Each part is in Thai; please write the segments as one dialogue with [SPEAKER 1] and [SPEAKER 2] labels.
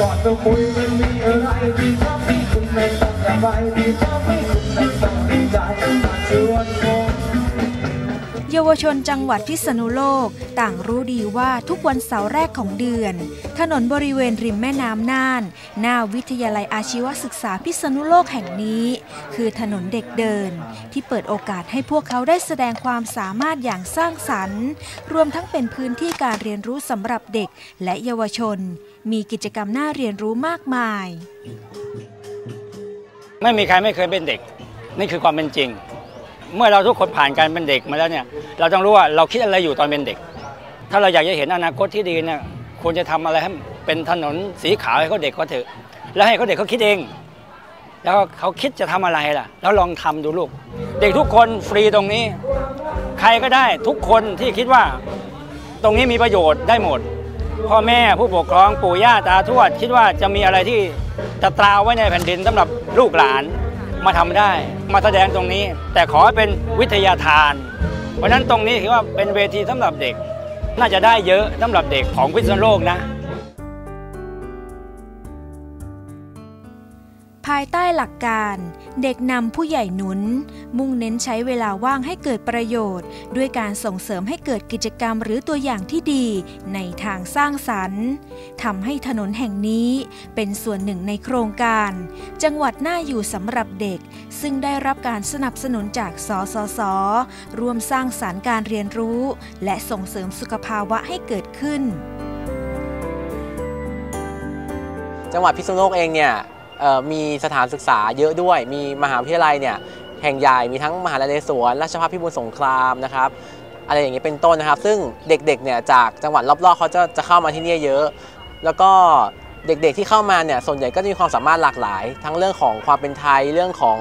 [SPEAKER 1] ก่อนจะคุยมันมีอะไรที่ทำให้คุณไม่ต้องสบายที่ทำให้คุณไม่ต้องดีใจชวนคน
[SPEAKER 2] เยาวชนจังหวัดพิษณุโลกต่างรู้ดีว่าทุกวันเสาร์แรกของเดือน ถนนบริเวณริมแม่น้ำน่าน หน้าวิทยาลัยอาชีวศึกษาพิษณุโลกแห่งนี้ คือถนนเด็กเดิน ที่เปิดโอกาสให้พวกเขาได้แสดงความสามารถอย่างสร้างสรรค์ รวมทั้งเป็นพื้นที่การเรียนรู้สำหรับเด็กและเยาวชน มีกิจกรรมน่าเรียนรู้มากมาย
[SPEAKER 3] ไม่มีใครไม่เคยเป็นเด็ก นี่คือความเป็นจริง เมื่อเราทุกคนผ่านการเป็นเด็กมาแล้วเนี่ยเราต้องรู้ว่าเราคิดอะไรอยู่ตอนเป็นเด็ก ถ้าเราอยากจะเห็นอนาคตที่ดีเนี่ยควรจะทำอะไรให้เป็นถนนสีขาวให้เขาเด็กเขาเถอะ แล้วให้เขาเด็กเขาคิดเอง แล้วเขาคิดจะทำอะไรล่ะ แล้วลองทำดูลูก เด็กทุกคนฟรีตรงนี้ ใครก็ได้ทุกคนที่คิดว่า ตรงนี้มีประโยชน์ได้หมด พ่อแม่ผู้ปกครองปู่ย่าตาทวด คิดว่าจะมีอะไรที่จะตราไว้ในแผ่นดินสำหรับลูกหลาน มาทำได้ มาแสดงตรงนี้ แต่ขอให้เป็นวิทยาทาน เพราะฉะนั้นตรงนี้ถือว่าเป็นเวทีสำหรับเด็ก น่าจะได้เยอะสำหรับเด็กของพิษณุโลกนะา
[SPEAKER 2] ยใต้หลักการเด็กนำผู้ใหญ่หนุน มุ่งเน้นใช้เวลาว่างให้เกิดประโยชน์ ด้วยการส่งเสริมให้เกิดกิจกรรมหรือตัวอย่างที่ดีในทางสร้างสรรค์ทำให้ถนนแห่งนี้เป็นส่วนหนึ่งในโครงการ จังหวัดน่าอยู่สำหรับเด็ก ซึ่งได้รับการสนับสนุนจากสสสร่วมสร้างสารรค์การเรียนรู้ และส่งเสริมสุขภาวะให้เกิดขึ้น
[SPEAKER 4] จังหวัดพิษณุโลกเองเนี่ย มีสถานศึกษาเยอะด้วย มีมหาวิทยาลัยเนี่ยแห่งใหญ่มีทั้งมหาลัยนเรศวรราชภัฏพิบูลสงครามนะครับอะไรอย่างเงี้ยเป็นต้นนะครับ ซึ่งเด็กๆเนี่ยจากจังหวัดรอบๆเขาจะจะเข้ามาที่นี่เยอะ แล้วก็เด็กๆที่เข้ามาเนี่ยส่วนใหญ่ก็จะมีความสามารถหลากหลาย ทั้งเรื่องของความเป็นไทยเรื่องของ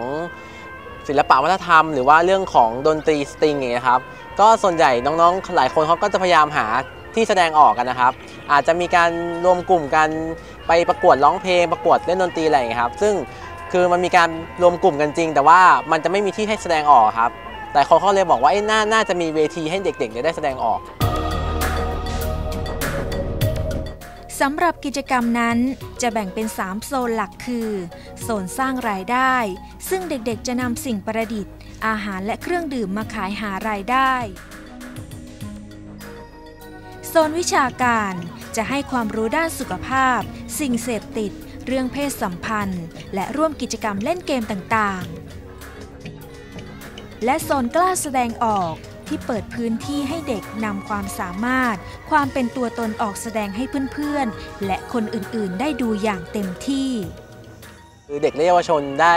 [SPEAKER 4] ศิลปะวัฒนธรรม หรือว่าเรื่องของดนตรีสตริงอย่างเงี้ยครับก็ส่วนใหญ่น้องๆ หลายคนเขาก็จะพยายามหา ที่แสดงออกกันนะครับ อาจจะมีการรวมกลุ่มกันไปประกวดร้องเพลง ประกวดเล่นดนตรีอะไรอย่างเงี้ครับ ซึ่งคือมันมีการรวมกลุ่มกันจริง แต่ว่ามันจะไม่มีที่ให้แสดงออกครับ แต่เขาเขาเลยบอกว่าเอ้น่าน่าจะมีเวทีให้เด็กๆได้แสดงออก
[SPEAKER 2] สำหรับกิจกรรมนั้นจะแบ่งเป็น 3 โซนหลักคือ โซนสร้างรายได้ ซึ่งเด็กๆจะนำสิ่งประดิษฐ์ อาหารและเครื่องดื่มมาขายหารายได้ โซนวิชาการจะให้ความรู้ด้านสุขภาพ สิ่งเสพติด เรื่องเพศสัมพันธ์ และร่วมกิจกรรมเล่นเกมต่างๆ และโซนกล้าแสดงออกที่เปิดพื้นที่ให้เด็กนำความสามารถ ความเป็นตัวตนออกแสดงให้เพื่อนๆ และคนอื่นๆ ได้ดูอย่างเต็มที่
[SPEAKER 4] คือเด็กและเยาวชนได้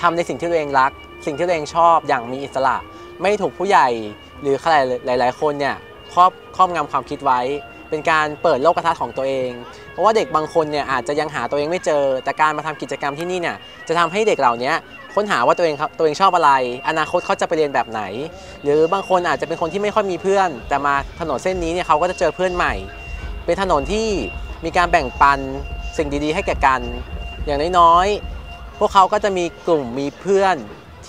[SPEAKER 4] ทำในสิ่งที่ตัวเองรัก สิ่งที่ตัวเองชอบอย่างมีอิสระ ไม่ถูกผู้ใหญ่หรือใครหลาย ๆ คนเนี่ย ครอบครอบงำความคิดไว้ เป็นการเปิดโลกทัศน์ของตัวเอง เพราะว่าเด็กบางคนเนี่ยอาจจะยังหาตัวเองไม่เจอ แต่การมาทำกิจกรรมที่นี่เนี่ยจะทำให้เด็กเหล่านี้ค้นหาว่าตัวเองครับตัวเองชอบอะไร อนาคตเขาจะไปเรียนแบบไหน หรือบางคนอาจจะเป็นคนที่ไม่ค่อยมีเพื่อน แต่มาถนนเส้นนี้เนี่ยเขาก็จะเจอเพื่อนใหม่ เป็นถนนที่มีการแบ่งปันสิ่งดีๆ ให้แก่กัน อย่างน้อยๆพวกเขาก็จะมีกลุ่มมีเพื่อน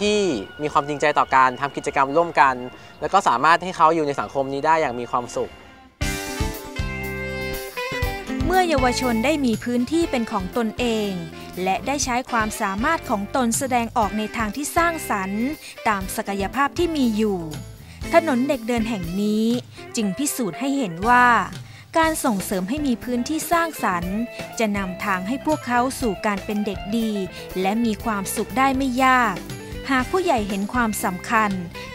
[SPEAKER 4] ที่มีความจริงใจต่อการทำกิจกรรมร่วมกัน แล้วก็สามารถให้เขาอยู่ในสังคมนี้ได้อย่างมีความสุข
[SPEAKER 2] เมื่อเยาวชนได้มีพื้นที่เป็นของตนเอง และได้ใช้ความสามารถของตนแสดงออกในทางที่สร้างสรรค์ ตามศักยภาพที่มีอยู่ ถนนเด็กเดินแห่งนี้จึงพิสูจน์ให้เห็นว่าการส่งเสริมให้มีพื้นที่สร้างสรรค์ จะนำทางให้พวกเขาสู่การเป็นเด็กดี และมีความสุขได้ไม่ยาก หากผู้ใหญ่เห็นความสำคัญ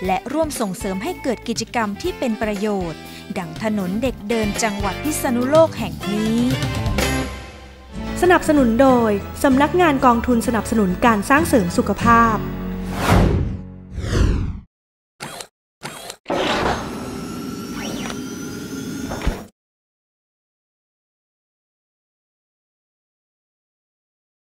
[SPEAKER 2] และร่วมส่งเสริมให้เกิดกิจกรรมที่เป็นประโยชน์ ดังถนนเด็กเดินจังหวัดพิษณุโลกแห่งนี้
[SPEAKER 5] สนับสนุนโดย สำนักงานกองทุนสนับสนุนการสร้างเสริมสุขภาพ